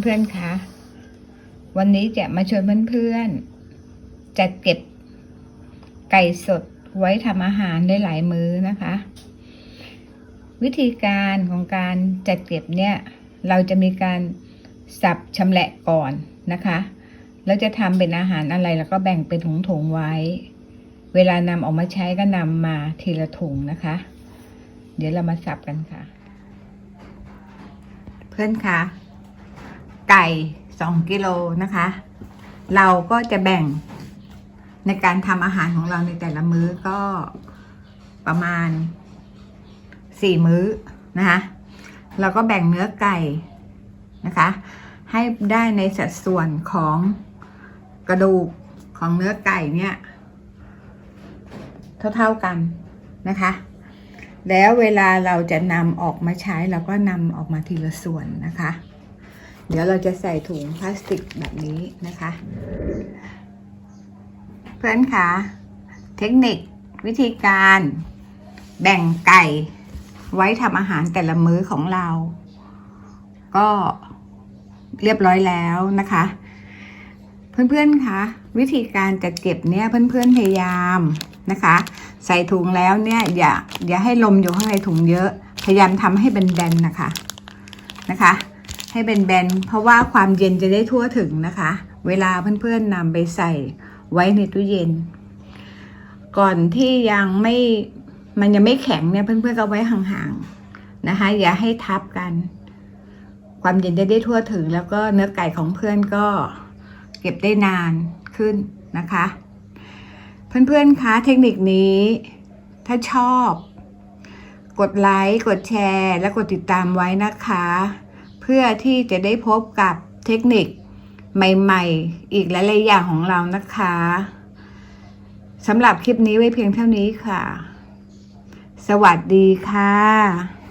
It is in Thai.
เพื่อนๆ คะ วันนี้จะมาชวนเพื่อนๆ จัดเก็บไก่สดไว้ทำอาหารได้หลายมื้อนะคะ วิธีการของการจัดเก็บเนี่ย เราจะมีการสับชำแหละก่อนนะคะ แล้วจะทำเป็นอาหารอะไรแล้วก็แบ่งเป็นถุงๆไว้ เวลานำออกมาใช้ก็นำมาทีละถุงนะคะ เดี๋ยวเรามาสับกันค่ะ เพื่อนคะ ไก่สองกิโลนะคะ เราก็จะแบ่งในการทำอาหารของเราในแต่ละมื้อก็ประมาณสี่มื้อนะคะเราก็แบ่งเนื้อไก่นะคะ ให้ได้ในสัดส่วนของกระดูกของเนื้อไก่เนี่ยเท่าๆกันนะคะ แล้วเวลาเราจะนำออกมาใช้เราก็นำออกมาทีละส่วนนะคะ เดี๋ยวเราจะใส่ถุงพลาสติกแบบนี้นะคะ เพื่อนคะเทคนิควิธีการแบ่งไก่ไว้ทำอาหารแต่ละมื้อของเรา ก็เรียบร้อยแล้วนะคะ เพื่อนๆคะวิธีการจัดเก็บเนี่ยเพื่อนๆพยายามนะคะ ใส่ถุงแล้วเนี่ยอย่าอย่าให้ลมอยู่ข้างในถุงเยอะ พยายามทำให้เป็นแบนนะคะนะคะ ให้เป็นแบนๆ เพราะว่าความเย็นจะได้ทั่วถึงนะคะ เวลาเพื่อนๆนำไปใส่ไว้ในตู้เย็น ก่อนที่ยังไม่มันยังไม่แข็งเนี่ยเพื่อนๆก็ไว้ห่างๆนะคะ อย่าให้ทับกัน ความเย็นจะได้ทั่วถึง แล้วก็เนื้อไก่ของเพื่อนก็เก็บได้นานขึ้นนะคะ เพื่อนๆคะเทคนิคนี้ ถ้าชอบ กดไลค์กดแชร์ และกดติดตามไว้นะคะ เพื่อที่จะได้พบกับเทคนิคใหม่ๆ อีกหลายๆอย่างของเรานะคะสำหรับคลิปนี้ไว้เพียงเท่านี้ค่ะ สวัสดีค่ะ